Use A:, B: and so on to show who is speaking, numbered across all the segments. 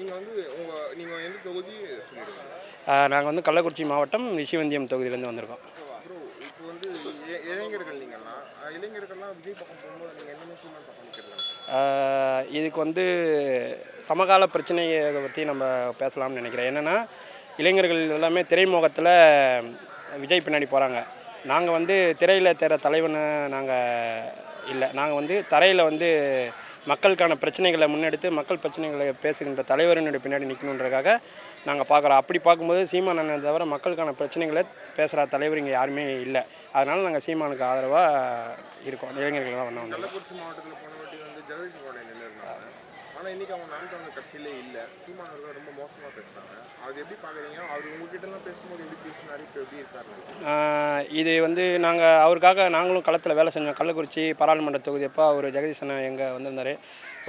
A: நீங்கள் வந்து உங்கள் நீங்கள் எந்த தொகுதி சொல்லிடுங்க
B: நாங்கள் வந்து கள்ளக்குறிச்சி மாவட்டம் ரிஷிவந்தியம் தொகுதியிலேருந்து வந்திருக்கோம்.
A: அப்புறம் இப்போ வந்து இ- இளைஞர்கள் நீங்கள்லாம் அஹ் இளைஞர்கள்லாம் விஜய் பக்கம் போகும்போது நீங்கள் என்ன விஷயம் பக்கம் நிற்கிறது
B: ஆஹ் இதுக்கு வந்து சமகால பிரச்சனையை பற்றி நம்ம பேசலாம்னு நினைக்கிறேன். என்னென்னா இளைஞர்கள் எல்லாமே திரைமுகத்தில் விஜய் பின்னாடி போகிறாங்க நாங்கள் வந்து திரையில் தேர தலைவனை நாங்கள் இல்லை. நாங்கள் வந்து தரையில் வந்து மக்களுக்கான பிரச்சனைகளை முன்னெடுத்து மக்கள் பிரச்சனைகளை பேசுகின்ற தலைவரினுடைய பின்னாடி நிற்கணுன்றதுக்காக நாங்கள் பார்க்குறோம் அப்படி பார்க்கும்போது சீமான் அண்ணனை தவிர மக்களுக்கான பிரச்சனைகளை பேசுகிற தலைவர் இங்கே யாருமே இல்லை. அதனால் நாங்கள் சீமானுக்கு ஆதரவாக இருக்கோம். இளைஞர்கள்லாம் ஒன்றா வந்து
A: ஆனால் இன்றைக்கி அவங்க நாம் கட்சியிலே இல்லை. சீமான் அவர்கள் ரொம்ப மோசமாக பேசுகிறாங்க அது எப்படி பார்க்குறீங்க அவர் உங்ககிட்டலாம் பேசும்போது எப்படி பேசினாரு? இப்போ எப்படி இருக்காரு?
B: இது வந்து நாங்கள் அவருக்காக நாங்களும் களத்தில் வேலை செஞ்சோம். கள்ளக்குறிச்சி பாராளுமன்ற தொகுதி அப்போ அவர் ஜெகதீசனை எங்கே வந்திருந்தார்.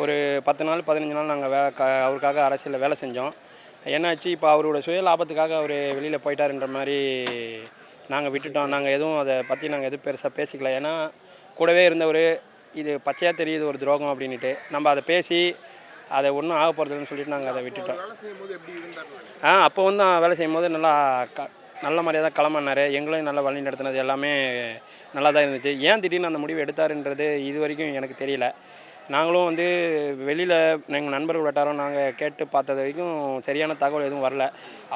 B: ஒரு பத்து நாள் பதினஞ்சு நாள் நாங்கள் வே க அவருக்காக அரசியலில் வேலை செஞ்சோம். என்னாச்சு? இப்போ அவரோட சுய லாபத்துக்காக அவர் வெளியில் போயிட்டாருன்ற மாதிரி நாங்கள் விட்டுட்டோம். நாங்கள் எதுவும் அதை பற்றி நாங்கள் எதுவும் பெருசாக பேசிக்கல. ஏன்னா கூடவே இருந்தவர் இது பச்சையாக தெரியுது ஒரு துரோகம் அப்படின்ட்டு நம்ம அதை பேசி அதை ஒன்றும் ஆக போகிறதுன்னு சொல்லிட்டு நாங்கள் அதை விட்டுட்டோம். ஆ அப்போ வந்து நான் வேலை செய்யும்போது நல்லா க நல்ல மாதிரியாக தான் களமானார் எங்களையும் நல்லா வழி நடத்தினது எல்லாமே நல்லா தான் இருந்துச்சு. ஏன் திடீர்னு அந்த முடிவு எடுத்தாருன்றது இது வரைக்கும் எனக்கு தெரியல. நாங்களும் வந்து வெளியில் எங்கள் நண்பர்கள் வட்டாரம் நாங்கள் கேட்டு பார்த்தது வரைக்கும் சரியான தகவல் எதுவும் வரல.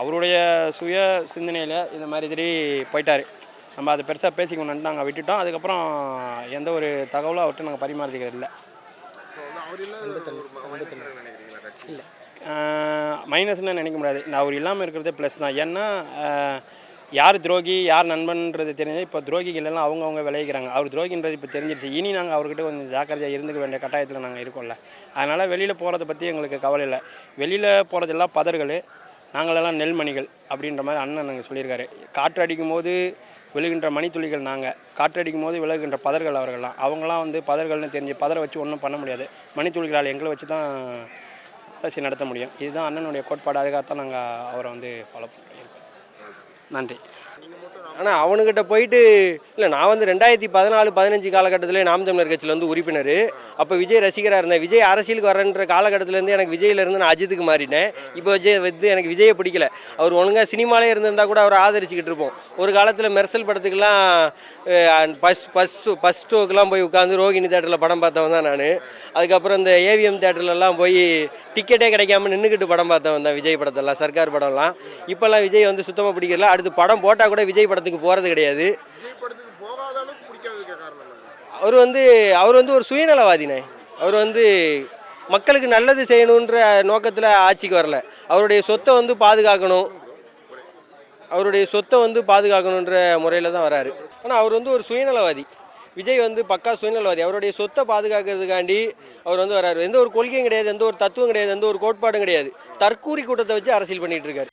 B: அவருடைய சுய சிந்தனையில் இந்த மாதிரி போயிட்டார். நம்ம அதை பெருசாக பேசிக்கணும்னு நாங்கள் விட்டுட்டோம். அதுக்கப்புறம் எந்த ஒரு தகவலும் அவர்கிட்ட நாங்கள் பரிமாறிக்கிறது இல்லை
A: இல்லை
B: மைனஸ்னு நினைக்க முடியாது. நான் அவர் இல்லாமல் இருக்கிறதே ப்ளஸ் தான். ஏன்னா யார் துரோகி யார் நண்பன்றது தெரிஞ்சது. இப்போ துரோகிகள் எல்லாம் அவங்கவுங்க விளைவிக்கிறாங்க. அவர் துரோகின்றது இப்போ தெரிஞ்சிருச்சு. இனி நாங்கள் அவர்கிட்ட கொஞ்சம் ஜாக்கிரதையாக இருந்துக்க வேண்டிய கட்டாயத்தில் நாங்கள் இருக்கோம்ல. அதனால் வெளியில் போகிறத பற்றி எங்களுக்கு கவலை இல்லை. வெளியில் போகிறதெல்லாம் பதர்கள் நாங்களெல்லாம் நெல்மணிகள் அப்படின்ற மாதிரி அண்ணன் நாங்கள் சொல்லியிருக்காரு. காற்று அடிக்கும் போது விழுகின்ற மணித்துளிகள் நாங்கள் காற்று அடிக்கும் போது விலகுகின்ற பதர்கள் அவர்கள்லாம். அவங்களாம் வந்து பதர்கள்னு தெரிஞ்சு பதரை வச்சு ஒன்றும் பண்ண முடியாது. மணித்துளிகளால் எங்களை வச்சு தான் அரசு நடத்த முடியும். இதுதான் அண்ணனுடைய கோட்பாடு. அதுக்காகத்தான் நாங்கள் அவரை வந்து ஃபாலோ பண்ணுறோம் நன்றி.
C: ஆனால் அவனுக்கிட்ட போயிட்டு இல்லை நான் வந்து ரெண்டாயிரத்தி பதினாலு பதினஞ்சு காலகட்டத்தில் நாம் தமிழர் கட்சியில் வந்து உறுப்பினர். அப்போ விஜய் ரசிகராக இருந்தேன். விஜய் அரசியலுக்கு வரன்ற காலகட்டத்திலேருந்து எனக்கு விஜயிலேருந்து நான் அஜித்துக்கு மாறிட்டேன் இப்போ விஜய் வந்து எனக்கு விஜயை பிடிக்கல. அவர் ஒழுங்காக சினிமாலே இருந்திருந்தா கூட அவரை ஆதரிச்சுக்கிட்டு இருப்போம். ஒரு காலத்தில் மெர்சல் படத்துக்கெல்லாம் ஃபஸ்ட் ஃபஸ்ட் ஃபஸ்ட் ஷோக்கெலாம் போய் உட்காந்து ரோகிணி தேட்டரில் படம் பார்த்தவன் தான் நான். அதுக்கப்புறம் இந்த ஏவிஎம் தேட்டர்லலாம் போய் டிக்கெட்டே கிடைக்காம நின்றுக்கிட்டு படம் பார்த்தவன் தான் விஜய் படத்தெல்லாம் சர்க்கார் படம்லாம். இப்போல்லாம் விஜய் வந்து சுத்தமாக பிடிக்கிறல அடுத்து படம் போட்டால் கூட விஜய் படத்துக்கு போகிறது கிடையாது. அவர் வந்து அவர் வந்து ஒரு சுயநலவாதினே. அவர் வந்து மக்களுக்கு நல்லது செய்யணுன்ற நோக்கத்தில் ஆட்சிக்கு வரல. அவருடைய சொத்தை வந்து பாதுகாக்கணும். அவருடைய சொத்தை வந்து பாதுகாக்கணுன்ற முறையில் தான் வராரு. ஆனால் அவர் வந்து ஒரு சுயநலவாதி. விஜய் வந்து பக்கா சுயநலவாதி. அவருடைய சொத்தை பாதுகாக்கிறதுக்காண்டி அவர் வந்து வராரு. எந்த ஒரு கொள்கையும் கிடையாது எந்த ஒரு தத்துவம் கிடையாது எந்த ஒரு கோட்பாடும் கிடையாது. தற்கூரி கூட்டத்தை வச்சு அரசியல் பண்ணிட்டு இருக்காரு.